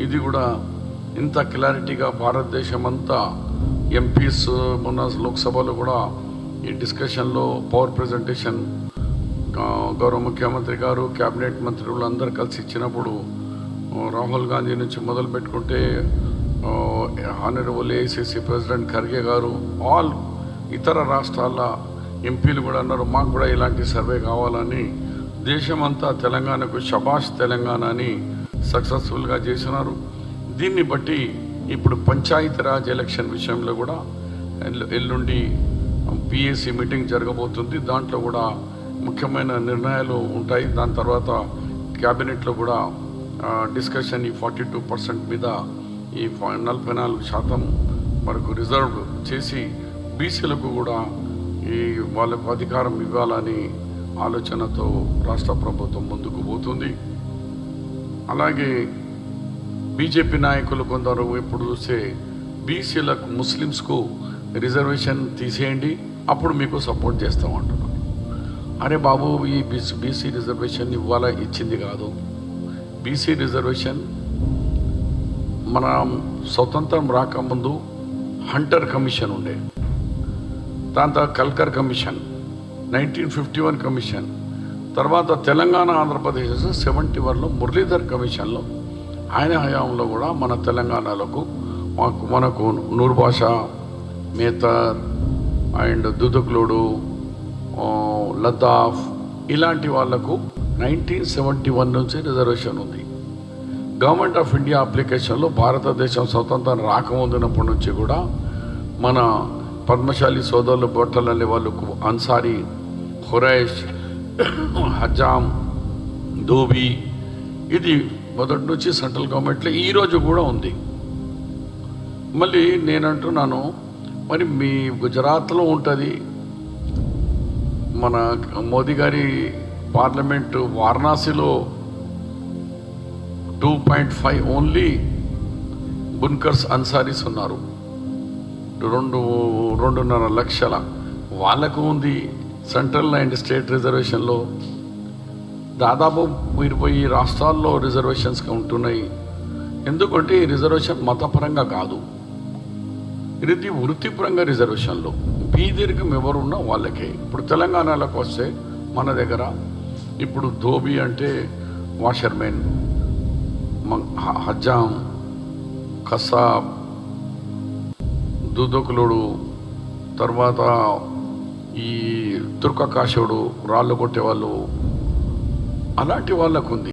ఇది కూడా ఇంత క్లారిటీగా భారతదేశం అంతా ఎంపీస్ మొన్న లోక్సభలో కూడా ఈ డిస్కషన్లో పవర్ ప్రజెంటేషన్ గౌరవ ముఖ్యమంత్రి గారు కేబినెట్ మంత్రులు అందరు కలిసి ఇచ్చినప్పుడు రాహుల్ గాంధీ నుంచి మొదలు పెట్టుకుంటే హానరబుల్ ఏఐసిసి ప్రెసిడెంట్ ఖర్గే గారు ఆల్ ఇతర రాష్ట్రాల ఎంపీలు కూడా అన్నారు మాకు కూడా ఇలాంటి సర్వే కావాలని దేశమంతా తెలంగాణకు షబాష్ తెలంగాణ అని సక్సెస్ఫుల్గా చేసినారు దీన్ని బట్టి ఇప్పుడు పంచాయతీరాజ్ ఎలక్షన్ విషయంలో కూడా ఎల్లు- ఎల్లుండి పిఎస్సి మీటింగ్ జరగబోతుంది. దాంట్లో కూడా ముఖ్యమైన నిర్ణయాలు ఉంటాయి. దాని తర్వాత క్యాబినెట్లో కూడా డిస్కషన్ ఈ ఫార్టీ టూ పర్సెంట్ మీద ఈ నలభై నాలుగు శాతం వరకు రిజర్వ్ చేసి బీసీలకు కూడా ఈ వాళ్ళకు అధికారం ఇవ్వాలని ఆలోచనతో రాష్ట్ర ప్రభుత్వం ముందుకు పోతుంది. అలాగే బీజేపీ నాయకులు కొందరు ఇప్పుడు చూస్తే బీసీలకు ముస్లిమ్స్కు రిజర్వేషన్ తీసేయండి అప్పుడు మీకు సపోర్ట్ చేస్తామంటున్నారు అరే బాబు ఈ బీసీ బీసీ రిజర్వేషన్ ఇవ్వాల? ఇచ్చింది కాదు. బీసీ రిజర్వేషన్ మన స్వతంత్రం రాకముందు హంటర్ కమిషన్ ఉండే. దాని తర్వాత Kalelkar commission nineteen fifty one commission తర్వాత తెలంగాణ ఆంధ్రప్రదేశ్ సెవెంటీ వన్లో మురళీధర్ కమిషన్లో ఆయన హయాంలో కూడా మన తెలంగాణలకు మాకు మనకు నూరు భాష మేతర్ అండ్ దుదుకులుడు లద్దాఫ్ ఇలాంటి వాళ్ళకు నైన్టీన్ సెవెంటీ వన్ నుంచి రిజర్వేషన్ ఉంది. గవర్నమెంట్ ఆఫ్ ఇండియా అప్లికేషన్లో భారతదేశం స్వతంత్రం రాకముందునప్పటి నుంచి కూడా మన పద్మశాలి సోదరులు బొట్టలని వాళ్ళకు అన్సారీ హురైష్ హజాం ధోబీ ఇది మొదటి నుంచి సెంట్రల్ గవర్నమెంట్లో ఈరోజు కూడా ఉంది. మళ్ళీ నేను అంటున్నాను మరి మీ గుజరాత్లో ఉంటుంది. మన మోదీ గారి పార్లమెంటు వారణాసిలో టూ పాయింట్ ఫైవ్ ఓన్లీ బున్కర్స్ అన్సారీస్ ఉన్నారు. రెండు రెండున్నర లక్షల వాళ్ళకు ఉంది. సెంట్రల్ అండ్ స్టేట్ రిజర్వేషన్లో దాదాపు ఇరవై రాష్ట్రాల్లో రిజర్వేషన్స్ ఉంటున్నాయి. ఎందుకంటే ఈ రిజర్వేషన్ మతపరంగా కాదు. ఇది వృత్తిపరంగా రిజర్వేషన్లో. బీదీర్ఘం ఎవరున్నా వాళ్ళకే. ఇప్పుడు తెలంగాణలోకి వస్తే మన దగ్గర ఇప్పుడు ధోబి అంటే వాషర్మెన్ హజాం హ- హజ్జాం కసాబ్ దుదకులుడు తర్వాత ఈ తుర్కకాశుడు రాళ్ళు కొట్టేవాళ్ళు అలాంటి వాళ్ళకు ఉంది